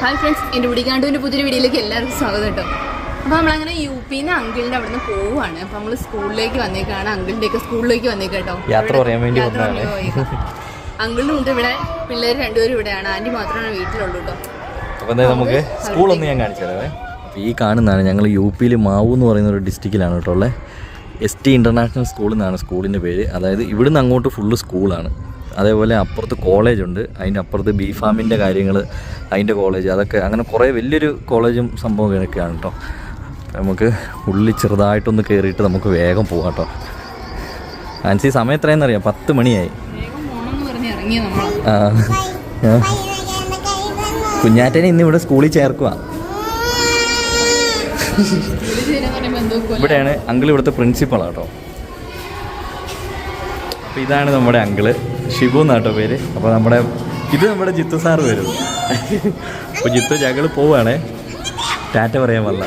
Hi friends എന്റെ പിടിക്കാണ്ടുവിന്റെ പുതിയൊരു വീഡിയോയിലേക്ക് എല്ലാവർക്കും സ്വാഗതം കേട്ടോ. അപ്പോൾ നമ്മളങ്ങനെ യു പിന്ന് അങ്കിളിന്റെ അവിടെ നിന്ന് പോവുകയാണ്. അപ്പോൾ നമ്മൾ സ്കൂളിലേക്ക് വന്നേക്കാണ്. അങ്കിളിന്റെയൊക്കെ സ്കൂളിലേക്ക് വന്നേക്കാട്ടോ യാത്ര പറയാൻ വേണ്ടി വന്നതാണ്. അങ്കിളിനും ഉണ്ട് ഇവിടെ പിള്ളേർ രണ്ടുപേരും ഇവിടെയാണ്. ആന്റി മാത്രമാണ് വീട്ടിലുള്ളൂ കേട്ടോ. അപ്പോൾ നമുക്ക് സ്കൂളൊന്ന് ഞാൻ കാണിച്ചു തരാവേ. അപ്പോൾ ഈ കാണുന്നതാണ് ഞങ്ങൾ യു പിയിൽ മാവു എന്ന് പറയുന്ന ഒരു ഡിസ്ട്രിക്റ്റിലാണ് കേട്ടോ ഉള്ളത്. എസ് ടി ഇന്റർനാഷണൽ സ്കൂൾ എന്നാണ് സ്കൂളിന്റെ പേര്. അതായത് ഇവിടുന്ന് അങ്ങോട്ട് ഫുള്ള് സ്കൂളാണ് അതേപോലെ അപ്പുറത്ത് കോളേജ് ഉണ്ട്. അതിന്റെ അപ്പുറത്ത് ബി ഫാമിന്റെ കാര്യങ്ങൾ അതിന്റെ കോളേജ് അതൊക്കെ അങ്ങനെ കുറേ വലിയൊരു കോളേജും സംഭവം സംഭവങ്ങളൊക്കെയാണ് കേട്ടോ നമുക്ക് ഉള്ളിൽ ചെറുതായിട്ടൊന്ന് കയറിയിട്ട് നമുക്ക് വേഗം പോകാം കേട്ടോ ആൻസി സമയം എത്രയെന്നറിയാം പത്ത് മണിയായി. കുഞ്ഞാറ്റനെ ഇന്ന് ഇവിടെ സ്കൂളിൽ ചേർക്കുക. ഇവിടെയാണ് അങ്കിൾ ഇവിടുത്തെ പ്രിൻസിപ്പളാട്ടോ അപ്പോൾ ഇതാണ് നമ്മുടെ അങ്കിൾ. ഷിബു എന്നാട്ടോ പേര്. അപ്പോൾ നമ്മുടെ ഇത് നമ്മുടെ ജിത്തു സാർ വരും. അപ്പോൾ ജിത്തു ഞങ്ങൾ പോവുകയാണേ ടാറ്റ പറയാൻ വന്ന.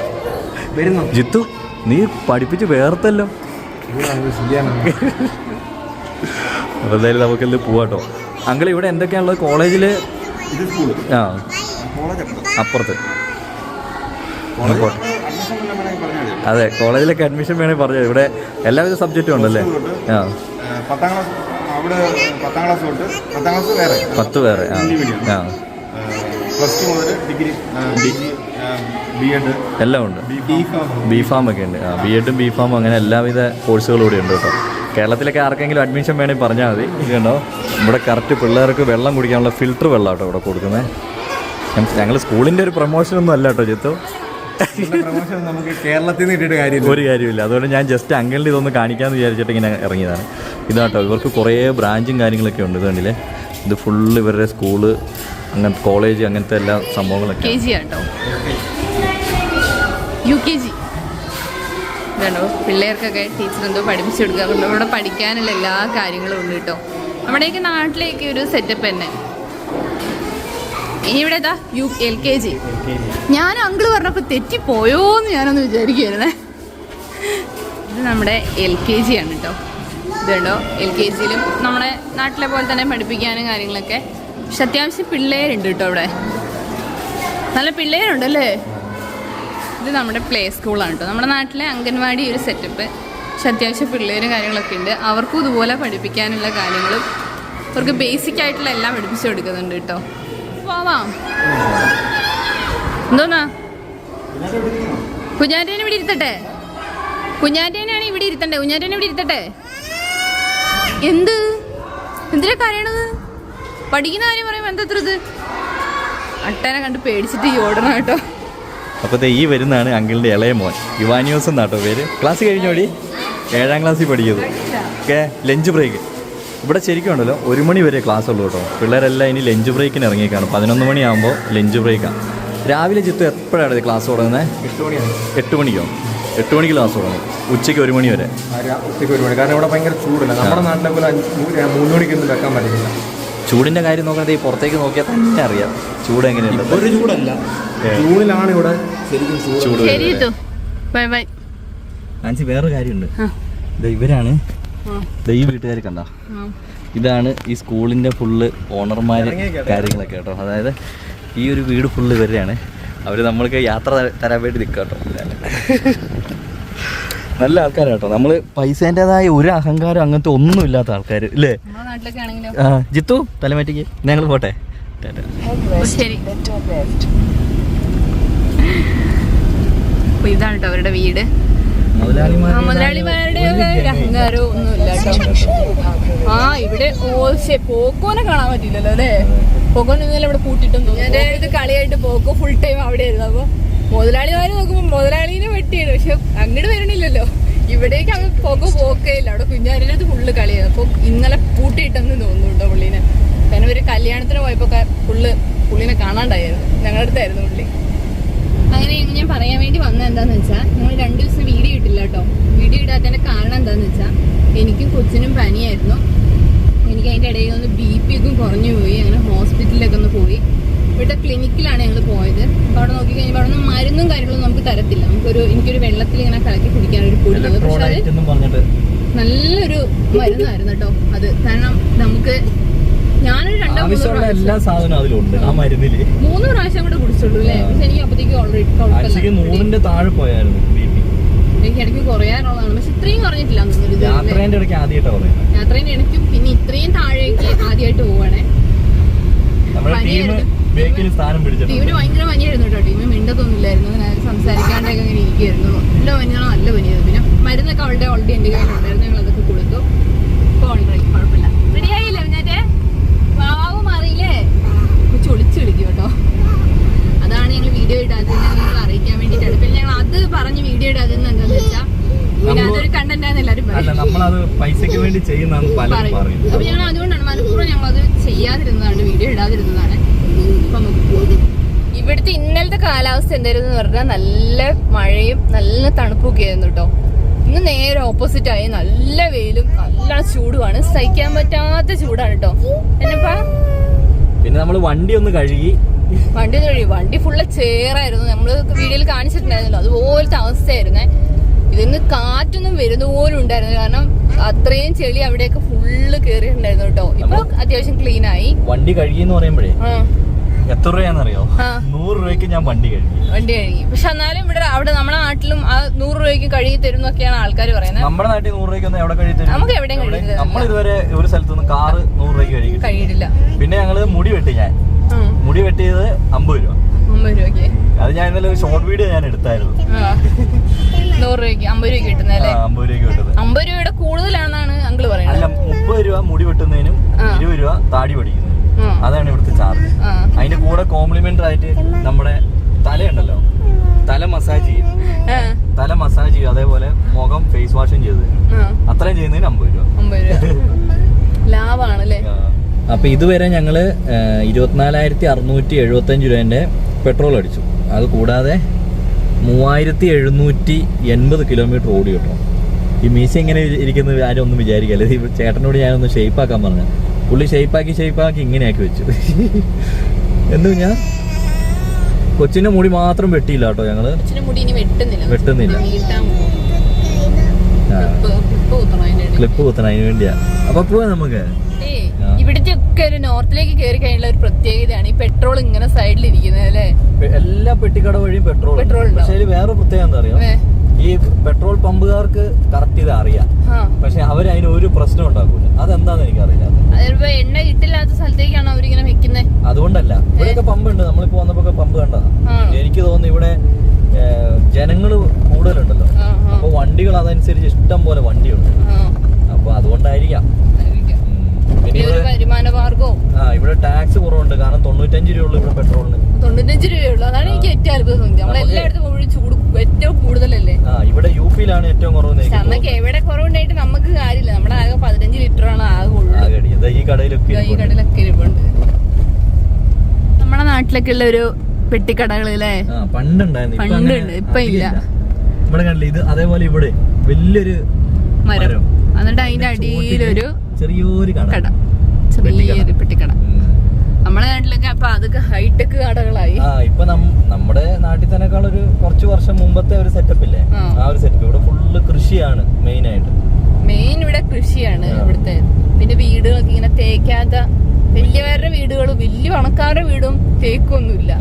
വരുന്നു. ജിത്തു നീ പഠിപ്പിച്ച് വേർത്തല്ലോ. അപ്പോൾ എന്തായാലും നമുക്കിത് പോവാട്ടോ. അങ്കിൾ ഇവിടെ എന്തൊക്കെയാണുള്ളത്? കോളേജിൽ ആ. അപ്പുറത്ത്. അതെ കോളേജിലൊക്കെ അഡ്മിഷൻ വേണമെങ്കിൽ പറഞ്ഞു ഇവിടെ എല്ലാവിധ സബ്ജക്റ്റും ഉണ്ടല്ലേ? ആ. പത്താം ക്ലാസ് അവിടെ പത്താം ക്ലാസ് തൊട്ട് പത്താം ക്ലാസ് വേറെ. പത്ത് പേരെ ആ. ഹിന്ദി മീഡിയം ആ. പ്ലസ് ടു മുതൽ degree degree G B Ed എല്ലാം ഉണ്ട്. ബി ബി ഫാം ഒക്കെ ഉണ്ട്. ആ ബി എഡും ബി ഫാമും അങ്ങനെ എല്ലാവിധ കോഴ്സുകളും ഇവിടെ ഉണ്ട് കേട്ടോ. കേരളത്തിലൊക്കെ ആർക്കെങ്കിലും അഡ്മിഷൻ വേണമെങ്കിൽ പറഞ്ഞാൽ മതി. ഇത് കണ്ടോ? ഇവിടെ കറക്റ്റ് പിള്ളേർക്ക് വെള്ളം കുടിക്കാനുള്ള ഫിൽറ്റർ വെള്ളം കേട്ടോ ഇവിടെ കൊടുക്കുന്നത് ഞങ്ങൾ സ്കൂളിന്റെ ഒരു പ്രൊമോഷനൊന്നും അല്ല കേട്ടോ ജിത്തു. നമുക്ക് കേരളത്തിൽ നിന്ന് ഇട്ടിട്ട് കാര്യമില്ല. ഒരു കാര്യമില്ല അതുകൊണ്ട് ഞാൻ ജസ്റ്റ് അങ്കിളിൽ ഇതൊന്ന് കാണിക്കാമെന്ന് വിചാരിച്ചിട്ട് ഇങ്ങനെ ഇറങ്ങിയതാണ്. ഇതാട്ടോ ഇവർക്ക് കുറേ ബ്രാഞ്ചും കാര്യങ്ങളൊക്കെ ഉണ്ട് ഇതുകൊണ്ടില്ലേ ഇത് ഫുള്ള് ഇവരുടെ സ്കൂൾ അങ്ങനത്തെ കോളേജ് അങ്ങനത്തെ എല്ലാ സംഭവങ്ങളൊക്കെ. കെ ജി ആട്ടോ. U K G. ഇതാണോ? പിള്ളേർക്കൊക്കെ ടീച്ചർ എന്തോ പഠിപ്പിച്ചു കൊടുക്കുക. അതുകൊണ്ട് ഇവിടെ പഠിക്കാനുള്ള എല്ലാ കാര്യങ്ങളും ഉണ്ട് കേട്ടോ. നമ്മുടെയൊക്കെ നാട്ടിലേക്ക് ഒരു സെറ്റപ്പ് തന്നെ. ഇവിടെ യു എൽ കെ ജി. ഞാൻ അങ്കിൾ പറഞ്ഞപ്പോൾ തെറ്റിപ്പോയോ എന്ന് ഞാനൊന്ന് വിചാരിക്കുവായിരുന്നേ. ഇത് നമ്മുടെ എൽ കെ ജി ആണ് കേട്ടോ ഇതുണ്ടോ എൽ കെ ജിയിലും നമ്മുടെ നാട്ടിലെ പോലെ തന്നെ പഠിപ്പിക്കാനും കാര്യങ്ങളൊക്കെ. പക്ഷെ അത്യാവശ്യം പിള്ളേരുണ്ട് കേട്ടോ ഇവിടെ. നല്ല പിള്ളേരുണ്ട് അല്ലേ ഇത് നമ്മുടെ പ്ലേ സ്കൂളാണ് കേട്ടോ നമ്മുടെ നാട്ടിലെ അംഗൻവാടി ഒരു സെറ്റപ്പ് പക്ഷെ അത്യാവശ്യം പിള്ളേരും കാര്യങ്ങളൊക്കെ ഉണ്ട്. അവർക്കും ഇതുപോലെ പഠിപ്പിക്കാനുള്ള കാര്യങ്ങളും അവർക്ക് ബേസിക് ആയിട്ടുള്ള എല്ലാം പഠിപ്പിച്ചു കൊടുക്കുന്നുണ്ട് കേട്ടോ പോവാം. എന്തോന്നാ? കുഞ്ഞാറ്റേനെ ഇവിടെ ഇരുത്തട്ടെ. കുഞ്ഞാറ്റേനെയാണ് ഇവിടെ ഇരുത്തണ്ടേ? കുഞ്ഞാറ്റേനെ ഇവിടെ ഇരുത്തട്ടെ. എന്ത്? എന്തിനാ കരയണത്? പഠിക്കുന്ന കാര്യം പറയുമ്പോൾ എന്താ ഇത്? അട്ടനെ കണ്ട് പേടിച്ചിട്ട് ഈ ഓടണം കേട്ടോ. അപ്പോൾ ദേ ഈ വരുന്നതാണ് അങ്കിളിന്റെ ഇളയ മോൻ. യുവാനിയോസ് എന്നാട്ടോ പേര്. ക്ലാസ് കഴിഞ്ഞോടി? ഏഴാം ക്ലാസ്സിൽ പഠിക്കുന്നത് ഓക്കെ ലഞ്ച് ബ്രേക്ക്. ഇവിടെ ശരിക്കും ഉണ്ടല്ലോ ഒരു മണി വരെ ക്ലാസ് ഉള്ളൂ കേട്ടോ. പിള്ളേരെല്ലാം ഇനി ലഞ്ച് ബ്രേക്കിന് ഇറങ്ങിയേക്കാണ്. പതിനൊന്ന് മണിയാകുമ്പോൾ ലഞ്ച് ബ്രേക്കാണ് രാവിലെ ചിത്തു എപ്പോഴാണ് ഇത് ക്ലാസ് തുടങ്ങുന്നത് എട്ട് മണിയാണ്. എട്ട് മണിക്കോ? എട്ട് മണിക്ക് ക്ലാസ് തുടങ്ങും. ഉച്ചയ്ക്ക് ഒരു മണി വരെ. ഉച്ചയ്ക്ക് ഒരു മണി. കാരണം ഇവിടെ ഭയങ്കര ചൂടില്ല? നമ്മുടെ നാട്ടിലെ പോലെ മൂന്ന് മണിക്കൊന്നും വെക്കാൻ പറ്റില്ല ചൂടിന്റെ കാര്യം നോക്കുന്നത് ഈ പുറത്തേക്ക് നോക്കിയാൽ തന്നെ അറിയാം. ചൂട് എങ്ങനെയുണ്ട്? ഒരു ചൂടല്ല. ജൂണിലാണ് ഇവിടെ ശരിക്കും ചൂട്. Bye bye. ആൻസി വേറെ കാര്യമുണ്ട്. ദേ ഇവരാണ് ഈ വീട്ടുകാർ കണ്ട? ഇതാണ് ഈ സ്കൂളിന്റെ ഫുള്ള് ഓണർമാർ കാര്യങ്ങളൊക്കെ കേട്ടോ. അതായത് ഈ ഒരു വീട് ഫുള്ള് ഇവരുടെയാണ് അവർ നമ്മൾക്ക് യാത്ര തരാൻ വേണ്ടി നിൽക്കുക കേട്ടോ. നല്ല ആൾക്കാരാണ് കേട്ടോ. നമ്മൾ പൈസേന്റെതായ ഒരു അഹങ്കാരം അങ്ങനത്തെ ഒന്നും ഇല്ലാത്ത ആൾക്കാർ ആ, ജിത്തു തലമാറ്റിക്ക്. ഞങ്ങൾ പോട്ടെ? ഇതാണ് കേട്ടോ അവരുടെ വീട്. ആ, അഹങ്കാരവും ഒന്നുമില്ല ആ ഇവിടെ ഓശേ പോക്കോനെ കാണാൻ പറ്റില്ലല്ലോ അല്ലേ? പോക്കോനെ ഇന്നലെ ഇവിടെ കൂട്ടിട്ടും ഞാൻ ഇത് കളിയായിട്ട് പോക്കോ ഫുൾ ടൈം അവിടെ ആയിരുന്നു അപ്പൊ മുതലാളിമാര് നോക്കുമ്പോ മുതലാളിനെ വെട്ടിയാണ് പക്ഷെ അങ്ങോട്ട് വരണില്ലല്ലോ. ഇവിടേക്ക് അങ്ങ് പോക്കോ പോക്കേയില്ല അവിടെ കുഞ്ഞാരിന്റെ അടുത്ത് ഫുള്ള് കളിയാണ് അപ്പൊ ഇന്നലെ കൂട്ടിയിട്ടെന്ന് തോന്നുന്നു കേട്ടോ പുള്ളീനെ. കാരണം ഒരു കല്യാണത്തിന് പോയപ്പോ ഫുള്ള് പുള്ളിനെ കാണാണ്ടായിരുന്നു. ഞങ്ങളുടെ അടുത്തായിരുന്നു പുള്ളി. അങ്ങനെ ഞാൻ പറയാൻ വേണ്ടി വന്ന എന്താന്ന് വെച്ചാൽ ഞങ്ങൾ രണ്ടു ദിവസം വീഡിയോ ഇട്ടില്ല കേട്ടോ. വീഡിയോ ഇടാത്തതിന്റെ കാരണം എന്താന്ന് വെച്ചാൽ എനിക്കും കൊച്ചിനും പനിയായിരുന്നു. എനിക്ക് അതിന്റെ ഇടയിൽ ഒന്ന് ബി പി ഒക്കെ കുറഞ്ഞു പോയി അങ്ങനെ ഹോസ്പിറ്റലിലൊക്കെ ഒന്ന് പോയി. ഇവിടുത്തെ ക്ലിനിക്കിലാണ് ഞങ്ങൾ പോയത്. അപ്പോൾ അവിടെ നോക്കി കഴിഞ്ഞപ്പോൾ അവിടെ നിന്ന് മരുന്നും കാര്യങ്ങളൊന്നും നമുക്ക് തരത്തില്ല. നമുക്കൊരു എനിക്കൊരു വെള്ളത്തിൽ ഇങ്ങനെ കലക്കി കുടിക്കാൻ ഒരു പൊടി പക്ഷെ അത് നല്ലൊരു മരുന്നായിരുന്നു കേട്ടോ. അത് കാരണം നമുക്ക് ആവശ്യമുള്ള എല്ലാ സാധനവും അതിലുണ്ട് ആ മരുന്നിൽ. മൂന്ന് പ്രാവശ്യം കൂടെ കുടിച്ചുള്ളൂ അല്ലേ? പക്ഷെ എനിക്ക് ഓൾറെഡി നൂറിന്റെ താഴെ പോയായിരുന്നു എനിക്ക് ഇടയ്ക്ക് കുറയാനുള്ളതാണ്. പക്ഷെ ഇത്രയും കുറഞ്ഞിട്ടില്ല തോന്നുന്നു ഇത് യാത്രേന്റെ ഇടയ്ക്ക് ആദ്യമായിട്ടാ പറയുന്നത് യാത്രേന്റെ ഇടയ്ക്കും പിന്നെ ഇത്രയും താഴേക്ക് ആദ്യമായിട്ട് പോവാണേ നമ്മുടെ ടീം പനിയായിരുന്നു. ബേക്കിൽ സ്ഥാനം പിടിച്ചിട്ടുണ്ട്. ടീമിന് ഭയങ്കര പനിയായിരുന്നു കേട്ടോ. ടീമിന് മിണ്ടത്തൊന്നുമില്ലായിരുന്നു. അങ്ങനെ ആരും സംസാരിക്കാണ്ടൊക്കെ അങ്ങനെ ഇരിക്കുകയായിരുന്നു നല്ല പനിയാണ് നല്ല പനിയായിരുന്നു. പിന്നെ മരുന്നൊക്കെ അവളുടെ ഓൾറെഡി എന്റെ കയ്യിലുണ്ടായിരുന്നു. ഞങ്ങൾ അതൊക്കെ കൊടുത്തു. ഇപ്പോൾ ഓൾറെഡി കുഴപ്പമില്ല റെഡിയായില്ലേ മറ്റേ വാവ് മാറിയില്ലേ കൊച്ചു ഒളിച്ചു കളിക്കും കേട്ടോ. അതാണ് ഞങ്ങൾ വീഡിയോ ഇടാതെ നിങ്ങൾ അറിയിക്കാൻ വേണ്ടിയിട്ടാണ്. പിന്നെ ഞങ്ങൾ അത് പറഞ്ഞ് വീഡിയോ ഇടാതെ എന്താണെന്ന് വെച്ചാൽ നമ്മളത് പൈസക്ക് വേണ്ടി ചെയ്യുന്നതെന്ന് പലരും പറയും. അപ്പൊ ഞങ്ങൾ അതുകൊണ്ടാണ് മനഃപൂർവം ഞങ്ങൾ അത് ചെയ്യാതിരുന്നതാണ് വീഡിയോ ഇടാതിരുന്നതാണ്. ഇപ്പൊ നമുക്ക് പോകാം ഇവിടുത്തെ ഇന്നലത്തെ കാലാവസ്ഥ എന്തായിരുന്നു എന്ന് പറഞ്ഞാൽ നല്ല മഴയും നല്ല തണുപ്പൊക്കെ ആയിരുന്നു കേട്ടോ. ഇന്ന് നേരെ ഓപ്പോസിറ്റ് ആയി. നല്ല വെയിലും നല്ല ചൂടുമാണ്. സഹിക്കാൻ പറ്റാത്ത ചൂടാണ് കേട്ടോ. എന്നപ്പാ? പിന്നെ നമ്മൾ വണ്ടി ഒന്ന് കഴുകി. വണ്ടി ഒന്ന് കഴുകി. വണ്ടി ഫുള്ള് ചേറായിരുന്നു. നമ്മൾ വീഡിയോയിൽ കാണിച്ചിട്ടുണ്ടായിരുന്നല്ലോ. അതുപോലത്തെ അവസ്ഥയായിരുന്നേ. ഇതിന്ന് കാറ്റൊന്നും വരുന്ന പോലും ഉണ്ടായിരുന്നു കാരണം അത്രയും ചെളി അവിടെയൊക്കെ ഫുള്ള് കേറിയിട്ടുണ്ടായിരുന്നു കേട്ടോ. ഇപ്പൊ അത്യാവശ്യം ക്ലീൻ ആയി. വണ്ടി കഴുകി എന്ന് പറയുമ്പോഴേ എത്ര രൂപയാണെന്നറിയോ? നൂറ് രൂപയ്ക്ക് ഞാൻ വണ്ടി കഴുകി. വണ്ടി കഴുകി. പക്ഷെ എന്നാലും ഇവിടെ അവിടെ നമ്മുടെ നാട്ടിലും ആ നൂറ് രൂപയ്ക്ക് കഴുകി തരും എന്നൊക്കെയാണ് ആൾക്കാർ പറയുന്നത്. നമ്മുടെ നാട്ടിൽ നൂറ് രൂപയ്ക്ക് ഒന്നും എവിടെ കഴുകി തരും? നമുക്ക് എവിടെയും എവിടെ? കഴുകി. നമ്മൾ ഇതുവരെ ഒരു സ്ഥലത്തൊന്നും കാറ് നൂറ് രൂപയ്ക്ക് കഴുകി കഴിയില്ല പിന്നെ ഞങ്ങൾ മുടി വെട്ടി ഞാൻ. മുടി വെട്ടിയത് അമ്പത് രൂപ. അമ്പത് രൂപയ്ക്ക്. അത് ഞാൻ ഇന്നലെ ഒരു ഷോർട്ട് വീഡിയോ ഞാൻ എടുത്തായിരുന്നു. നൂറ് രൂപയ്ക്ക് അമ്പത് രൂപ കിട്ടുന്നല്ലേ അമ്പത് കിട്ടുന്നത്. അമ്പത് രൂപയുടെ കൂടുതലാണെന്നാണ് അങ്കിൾ അല്ല പറയുന്നത് മുപ്പത് രൂപ മുടി വെട്ടുന്നതിനും. ഇരുപത് രൂപ താടി പഠിക്കുന്നതിനും ആ. അതാണ് ഇവിടുത്തെ ചാർജ് അതിന്റെ കൂടെ കോംപ്ലിമെന്റ് ആയിട്ട് നമ്മുടെ തലയുണ്ടല്ലോ. തല മസാജ് ചെയ്യും. തല മസാജ് ചെയ്യും. അതേപോലെ മുഖം ഫേസ് വാഷും ചെയ്ത് അത്രയും ചെയ്യുന്നതിന് അമ്പത് രൂപ. അമ്പത് രൂപ. ലാഭാണല്ലേ? അപ്പൊ ഇതുവരെ ഞങ്ങൾ ഇരുപത്തിനാലായിരത്തി അറുന്നൂറ്റി എഴുപത്തി അഞ്ച് രൂപന്റെ പെട്രോൾ അടിച്ചു. അത് കൂടാതെ മൂവായിരത്തി എഴുന്നൂറ്റി എൺപത് കിലോമീറ്റർ ഓടി കേട്ടോ ഈ മീശ എങ്ങനെ ഇരിക്കുന്നത് ആരും ഒന്നും വിചാരിക്കല്ലേ? ഈ ചേട്ടനോട് ഞാനൊന്ന് ഷേപ്പാക്കാൻ പറഞ്ഞു. പുള്ളി ഷേപ്പാക്കി ഷേപ്പാക്കി ഇങ്ങനെയാക്കി വെച്ചു. എന്തു ഞാൻ കൊച്ചിന്റെ മുടി മാത്രം വെട്ടിയില്ല കേട്ടോ ഞങ്ങൾ. വെട്ടുന്നില്ല. ക്ലിപ്പ് കുത്തണം അതിന് വേണ്ടിയാ. അപ്പൊ പോവാ നമുക്ക്. ഇവിടുത്തെ ഒക്കെ ഒരു നോർത്തിലേക്ക് കയറി കഴിഞ്ഞുള്ള ഒരു പ്രത്യേകതയാണ്. ഈ പെട്രോൾ ഇങ്ങനെ സൈഡിൽ ഇരിക്കുന്നത് അല്ലേ എല്ലാ പെട്ടിക്കട വഴിയും പെട്രോൾ പെട്രോൾ പക്ഷേ വേറെ പ്രത്യേകത എന്താ അറിയോ? ഏ, ഈ പെട്രോൾ പമ്പുകാർക്ക് കറക്റ്റ് ഇത് അറിയാം. പക്ഷെ അവർ അതിന് ഒരു പ്രശ്നം ഉണ്ടാക്കൂല. അതെന്താന്ന് എനിക്കറിയില്ല അറിയില്ല എണ്ണ കിട്ടില്ലാത്ത സ്ഥലത്തേക്കാണ് അവരിങ്ങനെ വെക്കുന്നത് അതുകൊണ്ടല്ല. ഇവിടെയൊക്കെ പമ്പ് ഉണ്ട് നമ്മളിപ്പോ വന്നപ്പോ പമ്പ് കണ്ടതാണ് എനിക്ക് തോന്നുന്നു ഇവിടെ ജനങ്ങൾ കൂടുതലുണ്ടല്ലോ. അപ്പൊ വണ്ടികൾ അതനുസരിച്ച് ഇഷ്ടം പോലെ വണ്ടിയുണ്ട്. അപ്പൊ അതുകൊണ്ടായിരിക്കാം. ഇവിടെ ടാക്സ് കുറവുണ്ട്. കാരണം തൊണ്ണൂറ്റഞ്ച് രൂപയുള്ളൂ ഇവിടെ പെട്രോളിന് തൊണ്ണൂറ്റഞ്ച് രൂപയുള്ളൂ. അതാണ് എനിക്ക് ഏറ്റവും അത്ഭുതം. നമ്മളെല്ലായിടത്തും മുഴുവൻ ചൂട് ഏറ്റവും കൂടുതലല്ലേ? ആ ഇവിടെ യു പിയിലാണ് ഏറ്റവും കുറവ് നമുക്ക് എവിടെ കുറവുണ്ടായിട്ട് നമുക്ക് കാര്യമില്ല. നമ്മുടെ ആകെ പതിനഞ്ച് ലിറ്റർ ആണ് ആകെ ഉള്ളൂ ഈ കടയിലൊക്കെ ഈ. കടയിലൊക്കെ ഇരിപ്പുണ്ട്. നമ്മുടെ നാട്ടിലൊക്കെ ഉള്ള ഒരു പെട്ടിക്കടകളില്ലേ ആ പണ്ടുണ്ടായിരുന്നു. പണ്ടുണ്ട്, ഇപ്പൊ ഇല്ല. അധികമില്ല. കണ്ടില്ല? ഇത് അതേപോലെ ഇവിടെ വലിയൊരു മരം. മരം. എന്നിട്ട് അതിന്റെ അടിയിലൊരു ചെറിയൊരു കട. കട. ചെറിയൊരു പെട്ടിക്കട. നമ്മുടെ നാട്ടിലൊക്കെ അപ്പൊ അതൊക്കെ ഹൈടെക് കടകളായി. ആ ഇപ്പൊ നമ്മുടെ നാട്ടിൽ തന്നെക്കാൾ ഒരു കുറച്ച് വർഷം മുമ്പത്തെ ഒരു സെറ്റപ്പ് ഇല്ലേ? ആ. ഒരു സെറ്റപ്പ് ഇവിടെ ഫുള്ള് കൃഷിയാണ് മെയിൻ ആയിട്ട്. മെയിൻ ഇവിടെ കൃഷിയാണ്. ഇവിടുത്തെ. പിന്നെ വീടുകളൊക്കെ ഇങ്ങനെ തേക്കാത്ത വലിയവരുടെ വീടുകളും വലിയ പണക്കാരുടെ വീടും തേക്കൊന്നുമില്ല.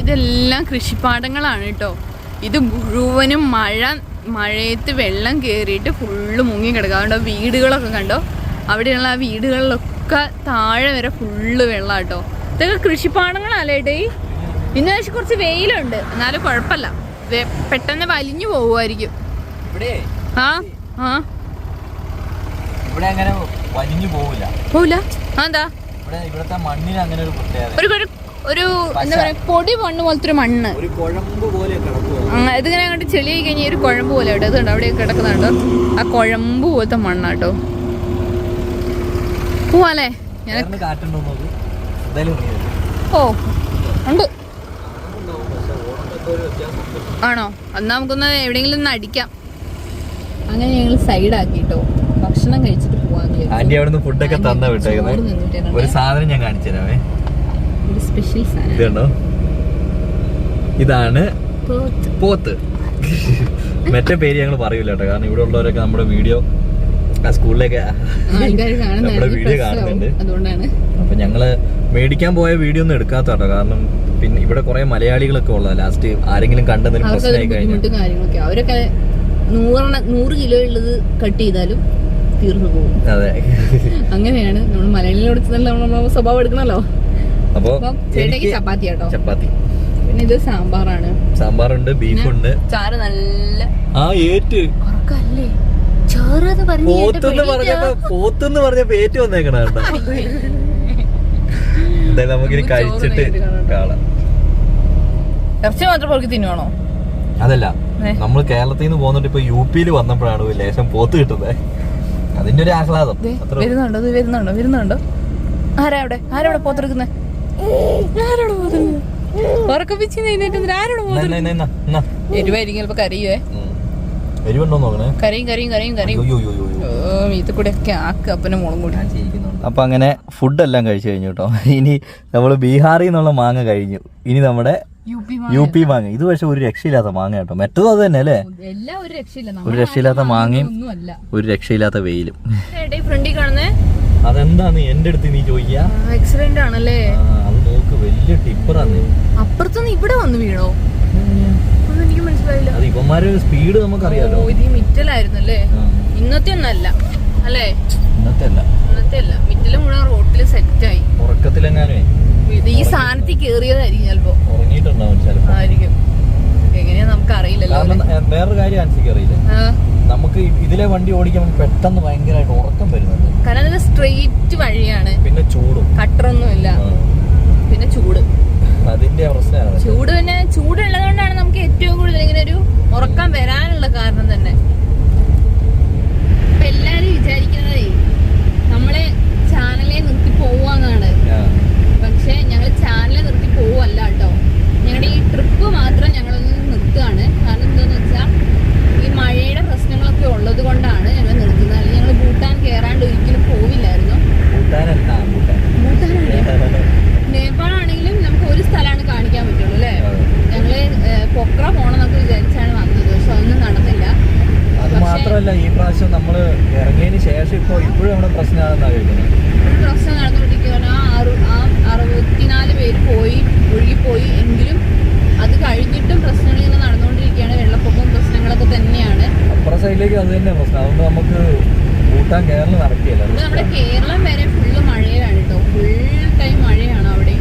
ഇതെല്ലാം കൃഷിപ്പാടങ്ങളാണ് കേട്ടോ ഇത് മുഴുവനും മഴ മഴയത്ത് വെള്ളം കയറിയിട്ട് ഫുള്ള് മുങ്ങി കിടക്കുക. അതുകൊണ്ട് വീടുകളൊക്കെ കണ്ടോ? അവിടെയുള്ള ആ വീടുകളിലൊക്കെ താഴെ വരെ ഫുള്ള് വെള്ളം കേട്ടോ ഇതൊക്കെ കൃഷിപ്പാടങ്ങളല്ലേട്ടേ ഇന്ന് പക്ഷെ കുറച്ച് വെയിലുണ്ട്. എന്നാലും കുഴപ്പമില്ല. പെട്ടെന്ന് വലിഞ്ഞു പോവുമായിരിക്കും. ആ ആ. ഇവിടെ അങ്ങനെ വലിഞ്ഞു പോവില്ല. പോവില്ല? ഇവിടുത്തെ മണ്ണിന് അങ്ങനെ ഒരു പ്രത്യേകത ഒരു ഒരു എന്താ പറയാ പൊടി മണ്ണ് പോലത്തെ ഒരു മണ്ണ് ഇതിങ്ങനെ അങ്ങോട്ട് ചെളി കഴിഞ്ഞാൽ ഒരു കുഴമ്പ് പോലെ അവിടെ ഇതുണ്ട് അവിടെ കിടക്കുന്നുണ്ടോ ആ കുഴമ്പ് പോലത്തെ മണ്ണാട്ടോ. പോവാല്ലേ? ഞാൻ എന്തായാലും ഓ ഉണ്ട്. ആണോ? എന്നാ നമുക്കൊന്ന് എവിടെയെങ്കിലും ഒന്ന് അടിക്കാം. അങ്ങനെ ഞങ്ങൾ സൈഡാക്കിട്ടോ. ഭക്ഷണം കഴിച്ചിട്ട് പോവാൻ ആന്റി അവിടുന്ന് ഫുഡൊക്കെ തന്ന വിട്ടേക്കുന്നത് ഒരു സാധനം ഞാൻ കാണിച്ചു തരാമേ. ഒരു സ്പെഷ്യൽ ഇതാണ് പോത്ത്. മറ്റേ പേര് ഞങ്ങൾ പറയൂല കേട്ടോ. കാരണം ഇവിടെ ഉള്ളവരൊക്കെ നമ്മുടെ വീഡിയോ ആ സ്കൂളിലേക്ക് നമ്മുടെ വീഡിയോ. കാണുന്നുണ്ട്. അപ്പൊ ഞങ്ങൾ മേടിക്കാൻ പോയ വീഡിയോ ഒന്നും എടുക്കാത്ത കേട്ടോ. കാരണം പിന്നെ ഇവിടെ കുറെ മലയാളികളൊക്കെ ഉള്ള ലാസ്റ്റ് ആരെങ്കിലും കണ്ടതിന് അവർക്ക് പ്രശ്നമായി കഴിഞ്ഞാൽ. കാര്യങ്ങളൊക്കെ അവരൊക്കെ നൂറെണ്ണ നൂറ് കിലോ ഉള്ളത് കട്ട് ചെയ്താലും തീർന്നു പോകും. അതെ. അങ്ങനെയാണ്. നമ്മൾ മലയാളികളോട് നമ്മൾ സ്വഭാവം എടുക്കണല്ലോ അപ്പൊ ചപ്പാത്തി കേട്ടോ ചപ്പാത്തി. പിന്നെ ഇത് സാമ്പാറാണ്. സാമ്പാറുണ്ട് ബീഫുണ്ട്. ചാറ് നല്ല ആ ഏറ്റ്. പോത്തെന്ന് പറഞ്ഞപ്പോ പോത്തെന്ന് പറഞ്ഞപ്പോ ഏറ്റു വന്നേക്കണ കേട്ടോ. എന്തായാലും നമുക്കിനി കഴിച്ചിട്ട് കാണാം ഇറച്ചി മാത്രം പോർക്ക് തിന്നുവാണോ? അതല്ല നമ്മൾ നമ്മൾ കേരളത്തിൽ നിന്ന് പോന്നിട്ട് ഇപ്പൊ യു പിയിൽ വന്നപ്പോഴാണ് ലേശം പോത്ത് കിട്ടുന്നത് അതിന്റെ ഒരു ആഹ്ലാദം. വരുന്നുണ്ടോ? ഇത് വരുന്നുണ്ടോ? വരുന്നുണ്ടോ? ആരാ അവിടെ? ആരാ അവിടെ പോത്തെടുക്കുന്നത് ആരോട് പോത്തെടുക്കുന്നത് ഉറക്കപ്പിച്ച് എഴുന്നേറ്റ് ആരോട് പോത്തെടുക്കുന്നത് എരിവായിരിക്കും ചിലപ്പോ കരയുവേ? എരിവുണ്ടോ നോക്കണേ? കരയും കരയും കരയും കരയും. കൂടെ ഒക്കെ ആക്ക് അപ്പനെ മോളും കൂടി. അപ്പൊ അങ്ങനെ ഫുഡ് എല്ലാം കഴിച്ചു കഴിഞ്ഞു കേട്ടോ ഇനി നമ്മൾ ബീഹാറിൽ നിന്നുള്ള മാങ്ങ കഴിഞ്ഞു. ഇനി നമ്മുടെ യു പി മാങ്ങ. ഇത് പക്ഷെ ഒരു രക്ഷയില്ലാത്ത മാങ്ങ കേട്ടോ. മറ്റതും അത് തന്നെ അല്ലേ? എല്ലാം ഒരു രക്ഷയില്ല. ഒരു രക്ഷയില്ലാത്ത മാങ്ങയും ഒരു രക്ഷയില്ലാത്ത വെയിലും. ഫ്രണ്ടിൽ കാണുന്നേ. അതെന്താന്ന് എന്റെ അടുത്ത് നീ ചോദിക്കാ? ആക്സിഡന്റ് ആണല്ലേ? അത് നോക്ക് വലിയ ടിപ്പറാന്ന്. അപ്പുറത്തുനിന്ന് ഇവിടെ വന്ന് വീണോ? എനിക്ക് മനസ്സിലായില്ല. അത് ഇവന്മാരെ സ്പീഡ് നമുക്കറിയാലോ. ഇത് മിറ്റലായിരുന്നു അല്ലേ. ഇന്നത്തെ ഒന്നല്ല. അല്ലേ? ഇന്നത്തെ അല്ല. ഇന്നത്തെ അല്ല. മിറ്റൽ മുഴുവൻ റോട്ടിൽ സെറ്റായി. ഉറക്കത്തിലെങ്ങാനേ ഇത് ഈ സാധനത്തിൽ കേറിയതായിരിക്കും ചിലപ്പോ. ഉറങ്ങിയിട്ടുണ്ടാവും ചിലപ്പോ. ആയിരിക്കും. എങ്ങനെയാ നമുക്ക് അറിയില്ലല്ലോ വേറൊരു കാര്യം അറിയില്ല. നമുക്ക് ഇതിലെ വണ്ടി ഓടിക്കുമ്പോൾ പെട്ടെന്ന് ഭയങ്കരമായിട്ട് ഉറക്കം വരുന്നുണ്ട്. കാരണം ഇത് സ്ട്രെയിറ്റ് വഴിയാണ്. പിന്നെ ചൂടും. കട്ടറൊന്നുമില്ല. പിന്നെ ചൂട്. അതിന്റെ പ്രശ്നമാണ്. ചൂട് പിന്നെ ചൂടുള്ളത് കൊണ്ടാണ് നമുക്ക് ഏറ്റവും കൂടുതൽ ഇങ്ങനെ ഒരു ഉറക്കം വരാനുള്ള കാരണം തന്നെ. ഇപ്പൊ എല്ലാരും വിചാരിക്കുന്നതേ നമ്മളെ ചാനലെ നിർത്തി പോവാന്നാണ്. പക്ഷെ ഞങ്ങൾ ചാനൽ നിർത്തി പോവല്ല കേട്ടോ. ഞങ്ങളുടെ ഈ ട്രിപ്പ് മാത്രം ഞങ്ങളൊന്ന് നിർത്തുകയാണ് കാരണം എന്താന്ന് വെച്ചാൽ ഈ മഴയുടെ പ്രശ്നങ്ങളൊക്കെ ഉള്ളത് കൊണ്ടാണ് ഞങ്ങൾ നിർത്തുന്നത്. അല്ലെങ്കിൽ ഞങ്ങൾ ഭൂട്ടാൻ കയറാണ്ട് ഒരിക്കലും പോവില്ലായിരുന്നു. നേപ്പാളാണെങ്കിലും നമുക്ക് ഒരു സ്ഥലമാണ് കാണിക്കാൻ പറ്റുള്ളൂ അല്ലേ. ഞങ്ങൾ പൊക്ര പോണെന്നൊക്കെ വിചാരിച്ചാണ് വന്നത്. പക്ഷെ ഒന്നും നടന്നില്ല. അത് മാത്രമല്ല ഈ പ്രാവശ്യം നമ്മൾ ഇറങ്ങിയതിന് ശേഷം ഇപ്പൊ ഇപ്പോഴും നമ്മുടെ പ്രശ്നമാണെന്ന് കേൾക്കുന്നത്. പ്രശ്നം നടന്നുകൊണ്ടിരിക്കുകയാണ്. ആ അറുപത്തിനാല് പേര് പോയി ഒഴുകിപ്പോയി. എങ്കിലും അത് കഴിഞ്ഞിട്ടും പ്രശ്നങ്ങൾ ഇങ്ങനെ നടന്നുകൊണ്ടിരിക്കുകയാണ് വെള്ളപ്പൊക്കവും പ്രശ്നങ്ങളൊക്കെ തന്നെയാണ് അപ്പുറ സൈഡിലേക്ക് അത് തന്നെ പ്രശ്നം. അതുകൊണ്ട് നമുക്ക് കൂട്ടാൻ കേരളം നടക്കിയല്ല ഇപ്പൊ നമ്മുടെ കേരളം വരെ ഫുള്ള് മഴയിലാണ് കേട്ടോ ഫുൾ ടൈം മഴയാണ് അവിടെ.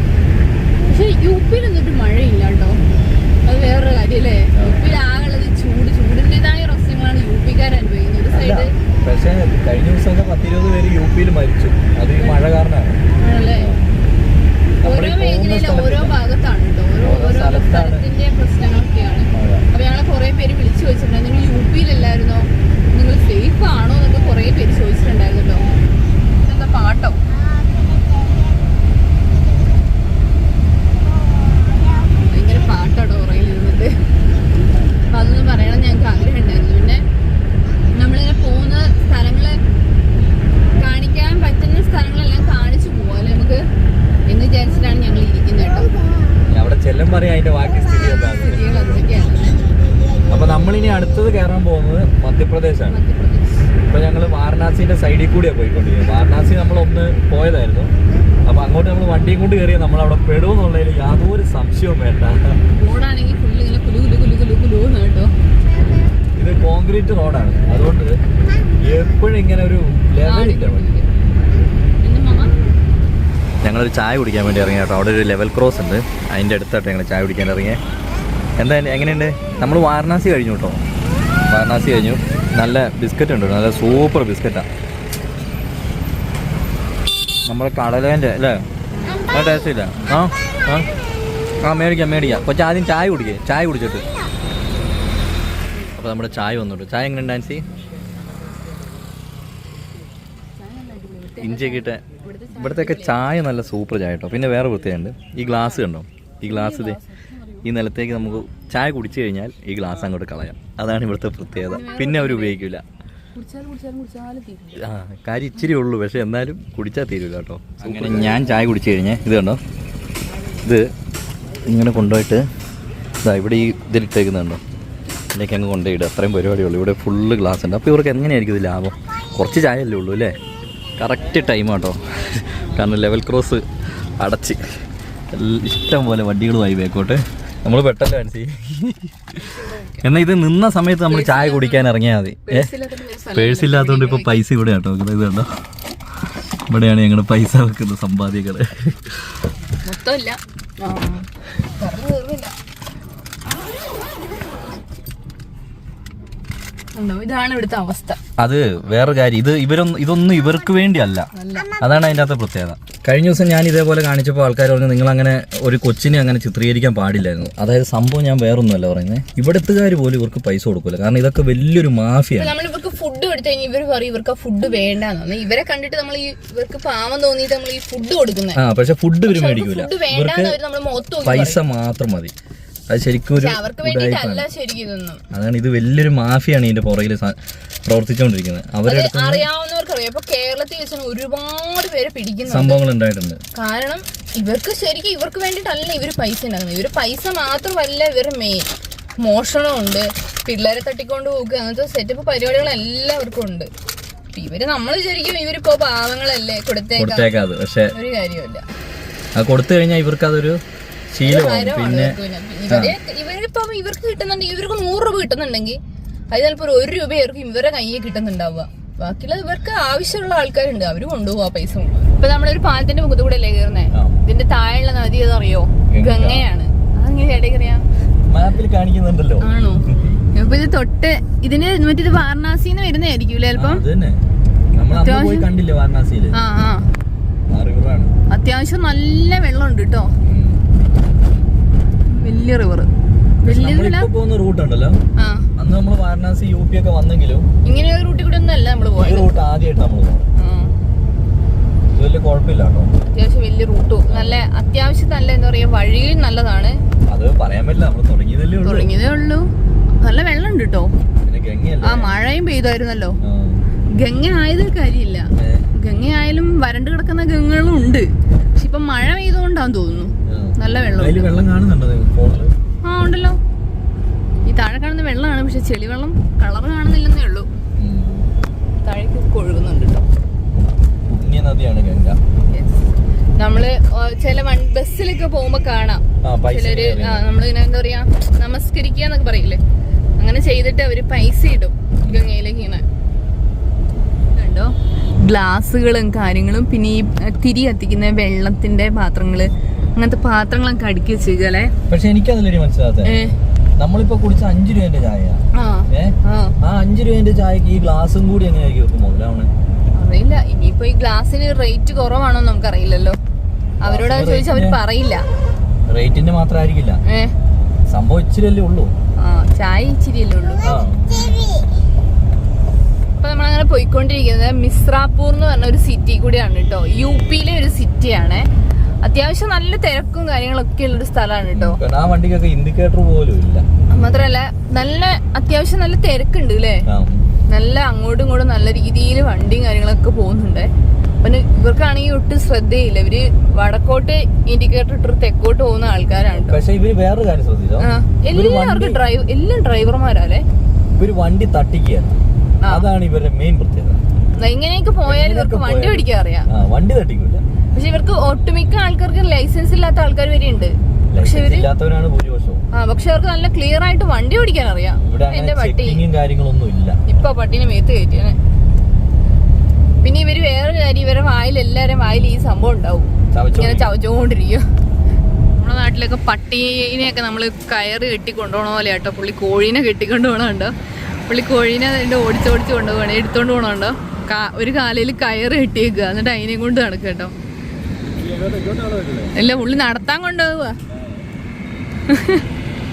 പക്ഷെ യു പിയിൽ എന്നിട്ട് മഴയില്ല കേട്ടോ അത് വേറൊരു കാര്യല്ലേ? യു പിയിൽ ആകെയുള്ളത് ചൂട്. ചൂടിന്റെതായ പ്രശ്നങ്ങളാണ് യു പിക്കാർ അനുഭവിക്കുന്നത്. ഒരു സൈഡ് പക്ഷേ കഴിഞ്ഞ ദിവസമൊക്കെ പത്തിരുപത് പേര് യു പിയിൽ മരിച്ചു. അത് ഈ മഴ കാരണമാണ്. ഓരോ ഈ ഓരോ ഭാഗത്താണ് കേട്ടോ ഓരോ ഓരോ. സ്ഥലത്തിന്റെ പ്രശ്നങ്ങളൊക്കെയാണ് മഴ. അപ്പൊ ഞങ്ങളെ കുറെ പേര് വിളിച്ചു ചോദിച്ചിട്ടുണ്ടായിരുന്നു നിങ്ങൾ യു പിയിലല്ലായിരുന്നോ നിങ്ങൾ സേഫ് ആണോ എന്നൊക്കെ കുറെ പേര് ചോദിച്ചിട്ടുണ്ടായിരുന്നല്ലോ എന്താ പാട്ടോ ഭയങ്കര പാട്ടാട്ടോ പുറകിൽ ഇരുന്നിട്ട് അപ്പൊ അതൊന്നും പറയണം ഞങ്ങൾക്ക് ആഗ്രഹം ഉണ്ടായിരുന്നു പിന്നെ നമ്മളിങ്ങനെ പോകുന്ന സ്ഥലങ്ങൾ കാണിക്കാൻ പറ്റുന്ന സ്ഥലങ്ങളെല്ലാം കാണിച്ചു പോവാം അല്ലെ നമുക്ക് എന്ന് വിചാരിച്ചിട്ടാണ് ഞങ്ങൾ ഇരിക്കുന്നത് കേട്ടോ ഇനി അവിടെ ചെല്ലും പറയാം അതിന്റെ ബാക്കി സ്ഥിതി എന്താണ് സ്ഥിതികൾ എന്തൊക്കെയാണ് അപ്പൊ നമ്മളിനി അടുത്തത് കയറാൻ പോകുന്നത് മധ്യപ്രദേശാണ് മധ്യപ്രദേശ് ഇപ്പൊ ഞങ്ങൾ വാരണാസിന്റെ സൈഡിൽ കൂടിയാണ് പോയിക്കൊണ്ടിരിക്കുന്നത് വാരണാസി നമ്മൾ ഒന്ന് പോയതായിരുന്നു അപ്പൊ അങ്ങോട്ട് നമ്മൾ വണ്ടിയും കൊണ്ട് കയറിയ നമ്മൾ അവിടെ പെടുമെന്നുള്ളതിൽ യാതൊരു സംശയവും വേണ്ട റോഡാണെങ്കിൽ ഫുള്ള് ഇങ്ങനെ കുലു കുലു കുലു കുലു കുലു എന്ന് കേട്ടോ ഇത് കോൺക്രീറ്റ് റോഡാണ് അതുകൊണ്ട് എപ്പോഴും ഇങ്ങനെ ഒരു ലെവലില്ല വണ്ടി പിന്നെ മാമ ഞങ്ങളൊരു ചായ കുടിക്കാൻ വേണ്ടി ഇറങ്ങി കേട്ടോ. അവിടെ ഒരു ലെവൽ ക്രോസ് ഉണ്ട്. അതിന്റെ അടുത്തായിട്ട് ഞങ്ങൾ ചായ കുടിക്കാൻ ഇറങ്ങിയേ. എന്താ എങ്ങനെയുണ്ട്? നമ്മൾ വാരണാസി കഴിഞ്ഞു കേട്ടോ. വാരണാസി കഴിഞ്ഞു. നല്ല ബിസ്ക്കറ്റ് ഉണ്ട് നല്ല സൂപ്പർ ബിസ്ക്കറ്റാണ് നമ്മുടെ കടലേന്റെ അല്ലേ? ആ ടേസ്റ്റ് ഇല്ല? ആ ആ. മേടിക്കാം മേടിക്കാം. കൊച്ചു ആദ്യം ചായ കുടിക്കേ. ചായ കുടിച്ചിട്ട്. അപ്പോൾ നമ്മുടെ ചായ വന്നിട്ടു ചായ എങ്ങനെയുണ്ട് ആൻസി ഇഞ്ചിയൊക്കെ ഇട്ട് ഇവിടത്തെയൊക്കെ ചായ നല്ല സൂപ്പർ ചായ കേട്ടോ. പിന്നെ വേറെ പ്രത്യേകമുണ്ട് ഈ ഗ്ലാസ് കണ്ടോ? ഈ ഗ്ലാസ് ഇതേ ഈ നിലത്തേക്ക് നമുക്ക് ചായ കുടിച്ചു കഴിഞ്ഞാൽ ഈ ഗ്ലാസ് അങ്ങോട്ട് കളയാം. അതാണ് ഇവിടുത്തെ പ്രത്യേകത. പിന്നെ അവർ ഉപയോഗിക്കില്ല കുടിച്ചാലും കുടിച്ചാലും കുടിച്ചാലും തീരും ആ കാര്യം ഇച്ചിരി ഉള്ളൂ. പക്ഷെ എന്നാലും കുടിച്ചാൽ തീരില്ല കേട്ടോ. അങ്ങനെ ഞാൻ ചായ. കുടിച്ചു കഴിഞ്ഞേ ഇത് കണ്ടോ? ഇത് ഇങ്ങനെ കൊണ്ടുപോയിട്ട് ഇതാ ഇവിടെ ഈ ഇതിലിട്ടേക്കുന്നുണ്ടോ? ഇതിലേക്ക് അങ്ങ് കൊണ്ടുപോയിടുക അത്രയും പരിപാടിയുള്ളൂ ഇവിടെ ഫുള്ള് ഗ്ലാസ് ഉണ്ട്. അപ്പോൾ ഇവർക്ക് എങ്ങനെയായിരിക്കും ഇത് ലാഭം? കുറച്ച് ചായ അല്ലേ ഉള്ളൂ അല്ലേ? കറക്റ്റ് ടൈം കേട്ടോ കാരണം ലെവൽ ക്രോസ് അടച്ച്. ഇഷ്ടം പോലെ വണ്ടികളുമായി ബേക്കോട്ട് നമ്മൾ പെട്ടല്ലോ കാണിച്ച് എന്നാൽ ഇത് നിന്ന സമയത്ത് നമ്മൾ ചായ കുടിക്കാൻ ഇറങ്ങിയാൽ മതി. ഏ? പേഴ്സ് ഇല്ലാത്തതുകൊണ്ട് ഇപ്പോൾ പൈസ ഇവിടെ കേട്ടോ ഇത് കണ്ടോ? ഇവിടെയാണ് ഞങ്ങളുടെ പൈസ വെക്കുന്ന സമ്പാദ്യങ്ങൾ മൊത്തമില്ല ആ പറഞ്ഞു തീർന്നില്ല ഉണ്ടോ ഇതാണ് ഇവിടുത്തെ അവസ്ഥ. അത് വേറെ കാര്യം. ഇത് ഇവരൊന്നും ഇതൊന്നും ഇവർക്ക് വേണ്ടിയല്ല. അതാണ് അതിന്റെ അകത്തെ പ്രത്യേകത. കഴിഞ്ഞ ദിവസം ഞാൻ ഇതേപോലെ കാണിച്ചപ്പോൾ ആൾക്കാർ പറഞ്ഞു നിങ്ങൾ അങ്ങനെ ഒരു കൊച്ചിനെ അങ്ങനെ ചിത്രീകരിക്കാൻ പാടില്ലായിരുന്നു. അതായത് സംഭവം ഞാൻ വേറൊന്നുമല്ല പറയുന്നത് ഇവിടുത്തുകാർ പോലും ഇവർക്ക് പൈസ കൊടുക്കില്ല കാരണം ഇതൊക്കെ വലിയൊരു മാഫിയാണ് നമ്മൾ ഇവർക്ക് ഫുഡ് കൊടുത്തു കഴിഞ്ഞാൽ ഇവർ പറയും ഇവർക്ക് ആ ഫുഡ് വേണ്ടാന്ന്. ഇവരെ കണ്ടിട്ട് നമ്മൾ ഇവർക്ക് പാവം തോന്നിയിട്ട് നമ്മൾ ഈ ഫുഡ് കൊടുക്കുന്നത് ആ പക്ഷെ ഫുഡ് ഇവർ മേടിക്കൂല. നോക്കി പൈസ മാത്രം മതി. അത് ശരിക്കും ഒരു അതാണ് ഇത് വലിയൊരു മാഫിയാണ് ഇതിന്റെ പുറകിൽ പ്രവർത്തിച്ചുകൊണ്ടിരിക്കുന്നത്. അവരെ ഇപ്പൊ കേരളത്തിൽ വെച്ചാൽ ഒരുപാട് പേരെ പിടിക്കുന്ന സംഭവങ്ങൾ ഉണ്ടായിട്ടുണ്ട്. കാരണം ഇവർക്ക് ശരിക്കും ഇവർക്ക് വേണ്ടിട്ടല്ല ഇവർ പൈസ ഉണ്ടാക്കുന്നത്. ഇവർ പൈസ മാത്രമല്ല ഇവർ മെയിൻ മോഷണമുണ്ട്. പിള്ളേരെ തട്ടിക്കൊണ്ട് പോകുക അങ്ങനത്തെ സെറ്റപ്പ് പരിപാടികൾ എല്ലാവർക്കും ഉണ്ട് ഇവർ നമ്മൾ ശരിക്കും ഇവരിപ്പോ പാവങ്ങളല്ലേ കൊടുത്തേക്കാം. കൊടുത്തേക്കാത് പക്ഷെ ഒരു കാര്യമില്ല കൊടുത്തു കഴിഞ്ഞാൽ ഇവർക്ക് അതൊരു ശീലമാവും. പിന്നെ ഇവർക്ക് പിന്നെ. ഇവർക്ക് കിട്ടുന്നുണ്ട് ഇവർക്ക് നൂറ് രൂപ കിട്ടുന്നുണ്ടെങ്കിൽ അത് ചിലപ്പോൾ ഒരു രൂപ ഇവർക്ക് ഇവരെ കയ്യിൽ കിട്ടുന്നുണ്ടാവുക. ബാക്കിയുള്ള ഇവർക്ക് ആവശ്യമുള്ള ആൾക്കാരുണ്ട്. അവർ കൊണ്ടുപോവാ പൈസ ഇപ്പൊ നമ്മളൊരു പാലത്തിന്റെ മുഖത്ത് കൂടെ അല്ലേ കയറുന്നേ ഇതിന്റെ താഴെയുള്ള നദി അതറിയോ? ഗംഗയാണ്. അതെങ്ങനെ ഇടയ്ക്ക് മാപ്പിൽ കാണിക്കുന്നുണ്ടല്ലോ. ആണോ? അപ്പൊ ഇത് തൊട്ട് ഇതിന് മറ്റേത് വാരണാസിന്ന് വരുന്നതായിരിക്കും ചിലപ്പം? അത്യാവശ്യം നല്ല വെള്ളമുണ്ട് കേട്ടോ. വലിയ റിവർ പോകുന്ന റൂട്ട് ഉണ്ടല്ലോ. അന്ന് നമ്മൾ വാരണാസി യു പി ഒക്കെ വന്നെങ്കിലും ഇങ്ങനെ ഒരു റൂട്ടിൽ കൂടെ ഒന്നല്ല നമ്മൾ പോയത്. റൂട്ട് ആദ്യമായിട്ട് നമ്മൾ വലിയ കുഴപ്പമില്ല കേട്ടോ. അത്യാവശ്യം വലിയ റൂട്ടും നല്ല അത്യാവശ്യം നല്ല എന്താ പറയാ വഴിയും നല്ലതാണ്. അത് പറയാൻ പറ്റില്ല. നമ്മൾ തുടങ്ങിയതല്ലേ ഉള്ളൂ. തുടങ്ങിയതേ ഉള്ളൂ. നല്ല വെള്ളമുണ്ട് കേട്ടോ. പിന്നെ ഗംഗയല്ലേ? ആ മഴയും പെയ്തായിരുന്നല്ലോ. ഗംഗ ആയതിൽ കാര്യമില്ല. ഗംഗ ആയാലും വരണ്ട് കിടക്കുന്ന ഗംഗകളും ഉണ്ട്. പക്ഷെ ഇപ്പൊ മഴ പെയ്തുകൊണ്ടാന്ന് തോന്നുന്നു. നല്ല വെള്ളം വെള്ളം കാണുന്നുണ്ടോ ഫോണിൽ? ആ ഉണ്ടല്ലോ. ഈ താഴെ കാണുന്ന വെള്ളമാണ് പക്ഷെ ചെളി വെള്ളം കളർ കാണുന്നില്ലെന്നേ ഉള്ളൂ. താഴേക്ക് കേട്ടോ നദിയാണ് ഗംഗ. നമ്മൾ ചില വൺ ബസ്സിലൊക്കെ പോകുമ്പോ കാണാം. ചിലര് നമ്മളിങ്ങനെ എന്താ പറയാ നമസ്കരിക്കുക എന്നൊക്കെ പറയില്ലേ? അങ്ങനെ ചെയ്തിട്ട് അവർ പൈസ ഇടും ഗംഗയിലേക്ക് ഇങ്ങനെ കണ്ടോ? ഗ്ലാസ്സുകളും കാര്യങ്ങളും പിന്നെ ഈ തിരി കത്തിക്കുന്ന വെള്ളത്തിന്റെ പാത്രങ്ങൾ അങ്ങനത്തെ പാത്രങ്ങളൊക്കെ അടുക്കി വെച്ചേക്കല്ലേ പക്ഷെ എനിക്കതിലൊരു അതിലൊരു മനസ്സിലാകത്തെ നമ്മളിപ്പോ കുടിച്ച അഞ്ചു രൂപന്റെ ചായ. ആ. അഞ്ചു രൂപന്റെ ചായക്ക് ഈ ഗ്ലാസും കൂടി എങ്ങനെയായിരിക്കും ഇപ്പൊ മുതലാവണേ? അറിയില്ല. ഇനിയിപ്പോ ഈ ഗ്ലാസിന് റേറ്റ് കുറവാണോ നമുക്കറിയില്ലല്ലോ. അവരോട് ചോദിച്ചാൽ അവർ പറയില്ല. റേറ്റിന്റെ മാത്രമായിരിക്കില്ല. സംഭവം ഇച്ചിരിയല്ലേ ഉള്ളൂ. ചായ ഇച്ചിരിയല്ലേ ഉള്ളൂ. ആ. ഇപ്പൊ നമ്മളങ്ങനെ പോയിക്കൊണ്ടിരിക്കുന്നത് മിസ്രാപൂർ എന്ന് പറഞ്ഞ ഒരു സിറ്റി കൂടിയാണ് കേട്ടോ. യു പിയിലെ ഒരു സിറ്റിയാണ് അത്യാവശ്യം നല്ല തിരക്കും കാര്യങ്ങളൊക്കെ ഉള്ള ഒരു സ്ഥലമാണ് കേട്ടോ. ആ വണ്ടിക്കൊക്കെ ഇൻഡിക്കേറ്റർ പോലും ഇല്ല. മാത്രല്ല നല്ല അത്യാവശ്യം നല്ല തിരക്കുണ്ട് അല്ലേ നല്ല അങ്ങോട്ടും ഇങ്ങോട്ടും നല്ല രീതിയിൽ വണ്ടിയും കാര്യങ്ങളൊക്കെ പോകുന്നുണ്ട്. പിന്നെ ഇവർക്കാണെങ്കിൽ ഒട്ടും ശ്രദ്ധയില്ല. ഇവർ വടക്കോട്ട് ഇൻഡിക്കേറ്റർ ഇട്ട് തെക്കോട്ട് പോകുന്ന ആൾക്കാരാണ് പക്ഷെ ഇവർ വേറൊരു കാര്യം ശ്രദ്ധിച്ചോ? എല്ലാവർക്കും ഡ്രൈവ് എല്ലാം ഡ്രൈവർമാരല്ലേ? ഇവർ വണ്ടി തട്ടിക്കുകയാണ്. അതാണ് ഇവരുടെ മെയിൻ പ്രത്യേകത. ഇങ്ങനെയൊക്കെ പോയാൽ ഇവർക്ക് വണ്ടി പിടിക്കാൻ ഓടിക്കാൻ അറിയാം. വണ്ടി തട്ടിക്കൂല. പക്ഷെ ഇവർക്ക് ഒട്ടുമിക്ക ആൾക്കാർക്ക് ലൈസൻസ് ഇല്ലാത്ത ആൾക്കാർ വരെ ഉണ്ട് പക്ഷെ ലൈസൻസ് ഇവർ ഇല്ലാത്തവരാണ് ഭൂരിപക്ഷവും. ആ പക്ഷെ അവർക്ക് നല്ല ക്ലിയർ ആയിട്ട് വണ്ടി ഓടിക്കാൻ അറിയാം. എന്റെ പട്ടി. ചെക്കിങ്ങും കാര്യങ്ങളൊന്നും ഇല്ല. ഇപ്പൊ പട്ടീനെ മേത്ത് കയറ്റിയാണ്. പിന്നെ ഇവർ വേറെ കാര്യം ഇവരെ വായിൽ എല്ലാരും വായിൽ ഈ സംഭവം ഉണ്ടാവും. ഇങ്ങനെ ചവച്ചോണ്ടിരിക്കും. നമ്മുടെ നാട്ടിലൊക്കെ പട്ടീനെയൊക്കെ നമ്മൾ കയറ് കെട്ടി കൊണ്ടുപോകണ പോലെ കേട്ടോ പുള്ളി കോഴീനെ കെട്ടിക്കൊണ്ട് പോകണുണ്ടോ പുള്ളി കോഴീനെ അതിന്റെ ഓടിച്ചോടിച്ച് കൊണ്ടുപോകണം എടുത്തോണ്ട് പോകണുണ്ടോ ഒരു കാലയിൽ കയറ് കെട്ടിയേക്കുക എന്നിട്ട് അതിനെ കൊണ്ട് നടക്കുക കേട്ടോ ഇല്ല പുള്ളി നടത്താൻ കൊണ്ടുപോവാണോ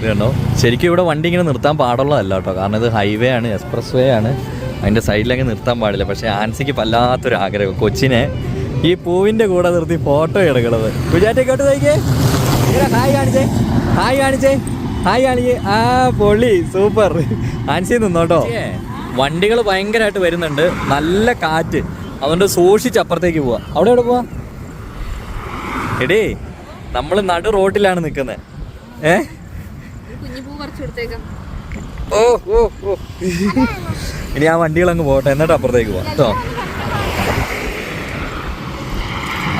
കണ്ടോ? ശരിക്കും ഇവിടെ വണ്ടി ഇങ്ങനെ നിർത്താൻ പാടുള്ളതല്ല കേട്ടോ. കാരണം ഇത് ഹൈവേ ആണ് എക്സ്പ്രസ് വേ ആണ് അതിന്റെ സൈഡിലൊക്കെ നിർത്താൻ പാടില്ല. പക്ഷേ ആൻസിക്ക് വല്ലാത്തൊരു ആഗ്രഹം. കൊച്ചിനെ ഈ പൂവിന്റെ കൂടെ നിർത്തി ഫോട്ടോ എടുക്കണത്. കുജാറ്റേക്കോട്ട് കേട്ട് തയ്ക്കേ ഹായ് കാണിച്ചേ. ഹായ് കാണിച്ചേ. ഹായ് കാണിച്ചേ. ആ പൊളി സൂപ്പർ. ആൻസി നിന്നോട്ടോ. വണ്ടികൾ ഭയങ്കരമായിട്ട് വരുന്നുണ്ട്. നല്ല കാറ്റ്. അതുകൊണ്ട് സൂക്ഷിച്ച് അപ്പുറത്തേക്ക് പോവാ. അവിടെ എവിടെ പോവാ? എടേ നമ്മൾ നടു റോട്ടിലാണ് നിൽക്കുന്നത് ഏ? ഓ ഓ ഓ. ഇനി ആ വണ്ടികൾ അങ്ങ് പോട്ടെ എന്നിട്ട് അപ്പുറത്തേക്ക് പോവാം കേട്ടോ.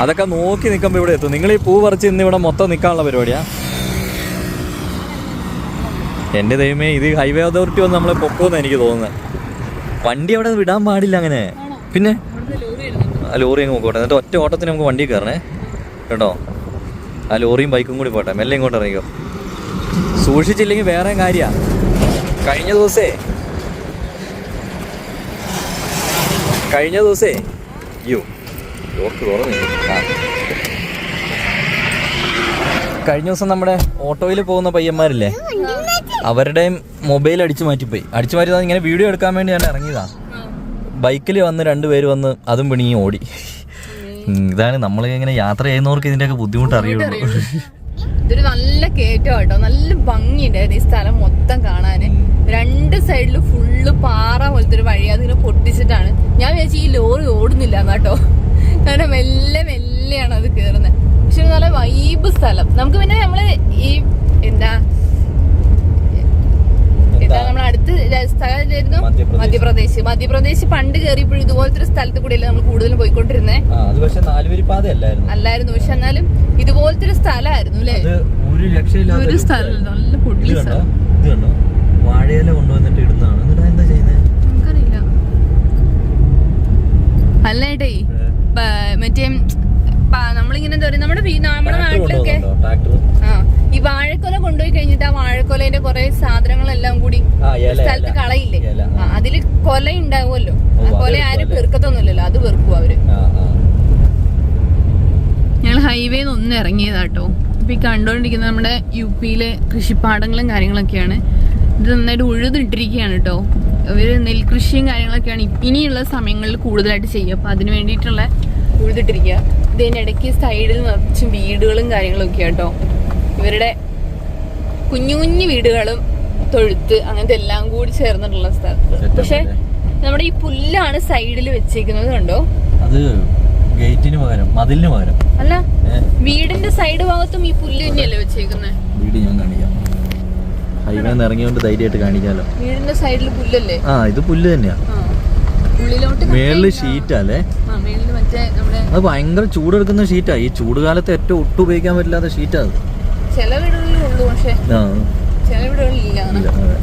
അതൊക്കെ നോക്കി നിൽക്കുമ്പോൾ ഇവിടെ എത്തും. നിങ്ങൾ ഈ പൂ പറിച്ച് ഇന്ന് ഇവിടെ മൊത്തം നിൽക്കാനുള്ള പരിപാടിയാ? എന്റെ ദൈവമേ ഇത് ഹൈവേ അതോറിറ്റി വന്ന് നമ്മളെ പൊക്കുമെന്ന് എനിക്ക് തോന്നുന്നത് വണ്ടി അവിടെ വിടാൻ പാടില്ല അങ്ങനെ. പിന്നെ? ലോറി അങ്ങ് പോകട്ടെ എന്നിട്ട് ഒറ്റ ഓട്ടത്തിന് നമുക്ക് വണ്ടി കയറണേ. കേട്ടോ. ആ ലോറിയും ബൈക്കും കൂടി പോട്ടെ. മെല്ലെ ഇങ്ങോട്ട് ഇറങ്ങിക്കോ. സൂക്ഷിച്ചില്ലെങ്കിൽ വേറെ കാര്യമാണ് കഴിഞ്ഞ ദിവസേ കഴിഞ്ഞ ദിവസേ അയ്യോ ലോക്ക് തുറന്നു കഴിഞ്ഞ ദിവസം നമ്മുടെ ഓട്ടോയിൽ പോകുന്ന പയ്യന്മാരില്ലേ? അവരുടെയും മൊബൈൽ അടിച്ചു മാറ്റിപ്പോയി. അടിച്ചു മാറ്റിയത് ഇങ്ങനെ വീഡിയോ എടുക്കാൻ വേണ്ടി ഞാൻ ഇറങ്ങിയതാ. ബൈക്കിൽ വന്ന് രണ്ടുപേര് വന്ന് അതും പിണിങ്ങി ഓടി. ഇതാണ് നമ്മൾ ഇങ്ങനെ യാത്ര ചെയ്യുന്നവർക്ക് ഇതിന്റെയൊക്കെ ബുദ്ധിമുട്ട് അറിയുള്ളൂ. ഇതൊരു നല്ല കേറ്റം കേട്ടോ. നല്ല ഭംഗിയുണ്ടായിരുന്നു ഈ സ്ഥലം മൊത്തം കാണാൻ രണ്ട് സൈഡിൽ ഫുള്ള് പാറ പോലത്തെ ഒരു വഴി. അതിങ്ങനെ പൊട്ടിച്ചിട്ടാണ്. ഞാൻ വിചാരിച്ചു ഈ ലോറി ഓടുന്നില്ല കേട്ടോ. കാരണം മെല്ലെ മെല്ലെയാണ് അത് കേറുന്നത് പക്ഷെ നല്ല വൈബ് സ്ഥലം. നമുക്ക് പിന്നെ നമ്മൾ ഈ എന്താ നമ്മൾ അടുത്ത് സ്ഥലമായിരുന്നു മധ്യപ്രദേശ്. മധ്യപ്രദേശ്. മധ്യപ്രദേശ് പണ്ട് കയറിയപ്പോഴും ഇതുപോലത്തെ ഒരു സ്ഥലത്ത് കൂടിയല്ലേ നമ്മൾ കൂടുതലും പോയിക്കൊണ്ടിരുന്നേ? ആ അത് പക്ഷെ നാലുവരി പാതയല്ലായിരുന്നു അല്ലായിരുന്നു. പക്ഷെ എന്നാലും ഇതുപോലത്തെ ഒരു സ്ഥലമായിരുന്നു അല്ലേ? ഒരു സ്ഥലം. നല്ല പൊട്ടി വാഴയില കൊണ്ടുവന്നിട്ട് ഇടുന്നതാണ്. എന്നിട്ട് എന്താ ചെയ്യുന്നത് നമുക്കറിയില്ല. അല്ലേട്ടേ മറ്റേ നമ്മളിങ്ങനെ എന്താ പറയാ നമ്മുടെ വീ- നമ്മുടെ നാട്ടിലൊക്കെ ട്രാക്ടർ ആ. വാഴക്കൊല കൊണ്ടുപോയി കഴിഞ്ഞിട്ട് ആ വാഴക്കൊലേന്റെ കുറെ സാധനങ്ങളെല്ലാം കൂടി സ്ഥലത്ത് കളയില്ലേ? അതിൽ കൊല ഉണ്ടാവുമല്ലോ ആ കൊല ആരും പെറുക്കത്തൊന്നുമില്ലല്ലോ. അത് വെറുക്കും അവർ. ഞങ്ങൾ ഹൈവേന്ന് ഒന്ന് ഇറങ്ങിയതാട്ടോ. ഇപ്പൊ ഈ കണ്ടോണ്ടിരിക്കുന്നത് നമ്മുടെ യു പിയിലെ കൃഷിപ്പാടങ്ങളും കാര്യങ്ങളൊക്കെയാണ്. ഇത് നന്നായിട്ട് ഉഴുതിട്ടിരിക്കുകയാണ് കേട്ടോ ഇവർ നെൽകൃഷിയും കാര്യങ്ങളൊക്കെയാണ് ഇനിയുള്ള സമയങ്ങളിൽ കൂടുതലായിട്ട് ചെയ്യുക. അപ്പൊ അതിന് വേണ്ടിയിട്ടുള്ള ഉഴുതിട്ടിരിക്കുക. ഇതിന്റെ ഇടയ്ക്ക് സൈഡിൽ നിറച്ചും വീടുകളും കാര്യങ്ങളൊക്കെയാണ് കേട്ടോ ഇവരുടെ കുഞ്ഞു കുഞ്ഞു വീടുകളും തൊഴുത്ത് അങ്ങനത്തെ എല്ലാം കൂടി ചേർന്നിട്ടുള്ള സ്ഥലത്ത്. പക്ഷെ നമ്മുടെ ഈ പുല്ലാണ് സൈഡിൽ വെച്ചേക്കുന്നത് കണ്ടോ? അത് ഗേറ്റിന് പകരം മതിലിന് പകരം. അല്ല വീടിന്റെ സൈഡ് ഭാഗത്തും ഈ പുല്ല് തന്നെയല്ലേ വെച്ചേക്കുന്നത് വീട് ഞാൻ കാണിക്കാം. ഹൈവേന്ന് ഇറങ്ങിയോണ്ട് ധൈര്യമായിട്ട് കാണിക്കാലോ. വീടിന്റെ സൈഡിൽ പുല്ലല്ലേ? ആ ഇത് പുല്ല് തന്നെയാ. മേളിൽ. ഷീറ്റല്ലേ അത് ഭയങ്കര ചൂടെടുക്കുന്ന ഷീറ്റാ. ഈ ചൂടുകാലത്ത് ഏറ്റവും ഒട്ടും ഉപയോഗിക്കാൻ പറ്റില്ലാത്ത ഷീറ്റാ അത്. ചില വീടുകളിൽ ഉള്ളൂ പക്ഷെ ചില അങ്ങനെ അതെ.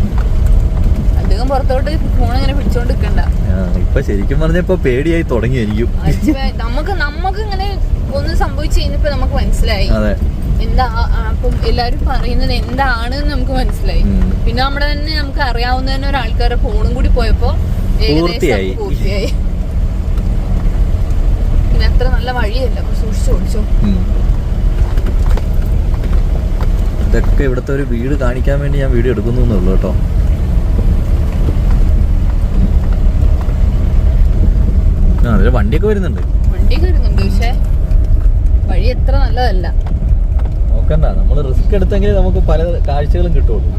അധികം പുറത്തോട്ട് ഫോൺ ഇങ്ങനെ പിടിച്ചോണ്ട് നിൽക്കണ്ട ഇപ്പൊ ശരിക്കും പറഞ്ഞ ഇപ്പൊ പേടിയായി തുടങ്ങി എനിക്കും നമുക്ക് നമുക്ക് ഇങ്ങനെ ഒന്ന് സംഭവിച്ചു കഴിഞ്ഞപ്പോ നമുക്ക് മനസ്സിലായി. എന്താ അപ്പം എല്ലാരും പറയുന്നത് എന്താണ് നമുക്ക് മനസ്സിലായി. പിന്നെ നമ്മുടെ തന്നെ നമുക്ക് അറിയാവുന്ന തന്നെ ഒരാൾക്കാരുടെ ഫോണും കൂടി പോയപ്പോ ഏകദേശം പൂർത്തിയായി. പിന്നെ അത്ര നല്ല വഴിയല്ല. സൂക്ഷിച്ചു ഓടിച്ചോ. ഇതൊക്കെ ഇവിടുത്തെ ഒരു വീട് കാണിക്കാൻ വേണ്ടി ഞാൻ വീഡിയോ എടുക്കുന്നു എന്നുള്ളൂ കേട്ടോ. ആ അതിൽ വണ്ടിയൊക്കെ വരുന്നുണ്ട്. വണ്ടി കയറുന്നുണ്ട് പക്ഷേ വഴി എത്ര നല്ലതല്ല. നോക്കണ്ട നമ്മൾ റിസ്ക് എടുത്തെങ്കിൽ നമുക്ക് പല കാഴ്ചകളും കിട്ടുള്ളൂ.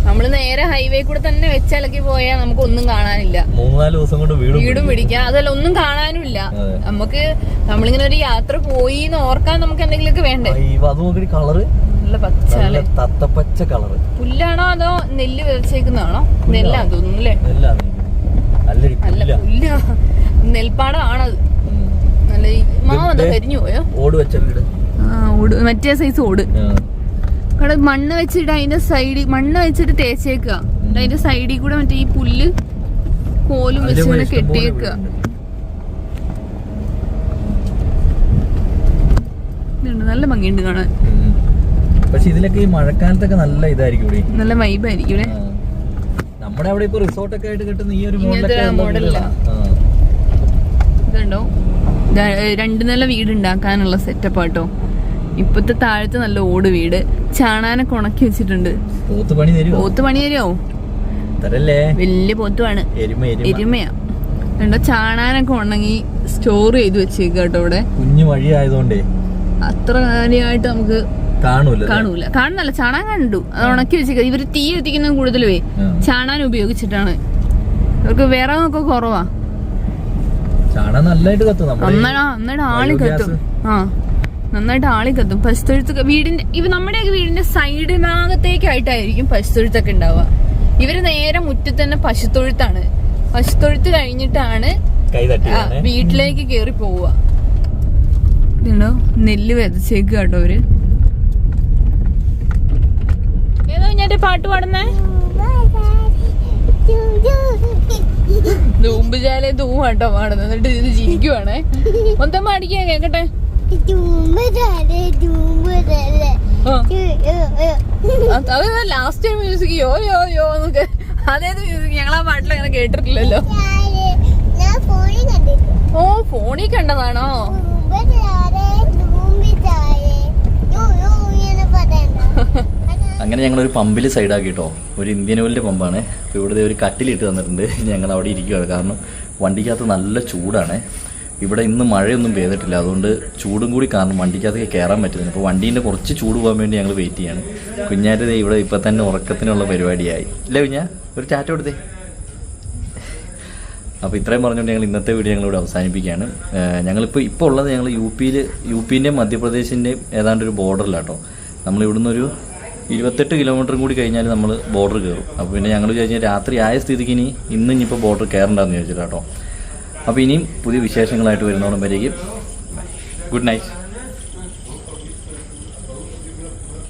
ആ. നമ്മൾ നേരെ ഹൈവേ കൂടെ തന്നെ വെച്ചലക്കി പോയാൽ നമുക്ക് ഒന്നും കാണാനില്ല. മൂന്നാൽ നാല് ദിവസം കൊണ്ട് വീടും പിടിക്കും. അതല്ല ഒന്നും കാണാനും ഇല്ല നമുക്ക് നമ്മളിങ്ങനെ ഒരു യാത്ര പോയി എന്ന് ഓർക്കാൻ നമുക്ക് എന്തെങ്കിലുമൊക്കെ വേണ്ടേ? കളറ് നല്ല പച്ച തത്തപ്പച്ച കളറ് പുല്ലാണോ അതോ നെല്ല് വിതച്ചേക്കുന്നതാണോ? നെല്ലാന്ന് തോന്നുന്നു അല്ലേ എല്ലാം നല്ലൊരു അല്ല പുല്ല. പുല്ല. നെൽപ്പാടമാണത്. നല്ല മാവ് എന്താ. കരിഞ്ഞു പോയോ? ഓട് വെച്ച വീട്? ആ ഓട്. മറ്റേ സൈസ് ഓട്. അവിടെ മണ്ണ് വെച്ചിട്ട് അതിന്റെ സൈഡിൽ മണ്ണ് വെച്ചിട്ട് തേച്ചേക്കുക. അതിന്റെ സൈഡിൽ കൂടെ മറ്റേ ഈ പുല്ല് കോലും വെച്ച് അതിലെ ഇങ്ങനെ കെട്ടിയേക്കുക. നല്ല ഭംഗിയുണ്ട് കാണാൻ. പക്ഷെ ഇതിലൊക്കെ ഈ മഴക്കാലത്തൊക്കെ നല്ല ഇതായിരിക്കും നല്ല വൈബായിരിക്കും. നമ്മുടെ അവിടെ ഇപ്പൊ റിസോർട്ടൊക്കെ ആയിട്ട് കിട്ടുന്ന ഈ ഒരു. ഇതുണ്ടോ? രണ്ട് നില വീട് ഉണ്ടാക്കാനുള്ള സെറ്റപ്പ് ആട്ടോ ഇപ്പത്തെ താഴത്ത് നല്ല ഓട് വീട്. ചാണാനൊക്കെ ഉണക്കി വെച്ചിട്ടുണ്ട്. പോത്ത് പണി തരുമോ വലിയ പോത്തുമാണ് എരുമ എരുമ. എരുമയാ. കണ്ടോ? ചാണാനൊക്കെ ഉണങ്ങി സ്റ്റോർ ചെയ്ത് വെച്ചേക്കുക കേട്ടോ ഇവിടെ. കുഞ്ഞു വഴി ആയതുകൊണ്ടേ അത്ര കാര്യമായിട്ട് നമുക്ക് കാണൂല കാണൂല. കാണുന്നല്ല ചാണാൻ കണ്ടു. അത് ഉണക്കി വെച്ചേക്ക. ഇവർ തീ കൂടുതൽ കൂടുതലുവേ. ചാണാൻ ഉപയോഗിച്ചിട്ടാണ്. ഇവർക്ക് വിറകൊക്കെ കുറവാ. കത്തും നന്നായിട്ട് നന്നായിട്ട് ആളി. കത്തും. ആ. നന്നായിട്ട് ആളി കത്തും. പശുത്തൊഴുത്ത് വീടിന്റെ ഇവ നമ്മുടെയൊക്കെ വീടിന്റെ സൈഡ് ഭാഗത്തേക്കായിട്ടായിരിക്കും പശുത്തൊഴുത്തൊക്കെ ഉണ്ടാവുക. ഇവർ നേരെ മുറ്റത്ത് തന്നെ പശുത്തൊഴുത്താണ്. പശുത്തൊഴുത്ത് കഴിഞ്ഞിട്ടാണ് വീട്ടിലേക്ക് കേറി പോവുക. ഇതുണ്ടോ? നെല്ല് വിതച്ചേക്ക് കേട്ടോ അവർ. ഏതോ ഞാൻ പാട്ട് പാടുന്നേ? ധൂമ്പുചാലെ ധൂം കേട്ടോ പാടുന്നത്. എന്നിട്ട് ഇത് ജീവിക്കുവാണേ. മൊത്തം പാടിക്കാൻ കേക്കട്ടെ. അത് ലാസ്റ്റ് മ്യൂസിക് യോ യോ യോ എന്നൊക്കെ. അതേത് മ്യൂസിക് ഞങ്ങൾ ആ പാട്ടിൽ അങ്ങനെ കേട്ടിട്ടില്ലല്ലോ. ഓ ഫോണിൽ കണ്ടതാണോ? അങ്ങനെ ഞങ്ങൾ ഒരു പമ്പിൽ സൈഡാക്കി കേട്ടോ ഒരു ഇന്ത്യൻ ഓയിലിന്റെ പമ്പാണ്. അപ്പോൾ ഇവിടെ ഒരു കട്ടിലിട്ട് തന്നിട്ടുണ്ട്. ഞങ്ങൾ അവിടെ ഇരിക്കുകയാണ് കാരണം വണ്ടിക്കകത്ത് നല്ല ചൂടാണ്. ഇവിടെ ഇന്ന് മഴയൊന്നും പെയ്തിട്ടില്ല. അതുകൊണ്ട് ചൂടും കൂടി കാരണം വണ്ടിക്കകത്ത് കയറാൻ പറ്റുന്നില്ല അപ്പോൾ വണ്ടീന്റെ കുറച്ച് ചൂട് പോകാൻ വേണ്ടി ഞങ്ങൾ വെയിറ്റ് ചെയ്യാണ്. കുഞ്ഞാറ്റ് ഇവിടെ ഇപ്പം തന്നെ ഉറക്കത്തിനുള്ള പരിപാടിയായി. ഇല്ലേ കുഞ്ഞാ? ഒരു ടാറ്റ കൊടുത്തേ. അപ്പോൾ ഇത്രയും പറഞ്ഞുകൊണ്ട് ഞങ്ങൾ ഇന്നത്തെ വീഡിയോ ഞങ്ങളിവിടെ അവസാനിപ്പിക്കുകയാണ്. ഞങ്ങളിപ്പോൾ ഇപ്പോൾ ഉള്ളത് ഞങ്ങൾ യു പിയിൽ യു പിന്റെയും മധ്യപ്രദേശിന്റെയും ഏതാണ്ട് ഒരു ബോർഡറിലാട്ടോ നമ്മൾ ഇവിടുന്ന് ഒരു ഇരുപത്തെട്ട് കിലോമീറ്ററും കൂടി കഴിഞ്ഞാൽ നമ്മൾ ബോർഡർ കയറും അപ്പോൾ പിന്നെ ഞങ്ങൾ വിചാരിച്ചാൽ രാത്രി ആയ സ്ഥിതിക്ക് ഇനി ഇന്ന് ഇനിയിപ്പോൾ ബോർഡർ കയറണ്ടെന്ന് വിചാരിച്ചിട്ടാട്ടോ. അപ്പോൾ ഇനിയും പുതിയ വിശേഷങ്ങളായിട്ട് വരേക്കും. Good night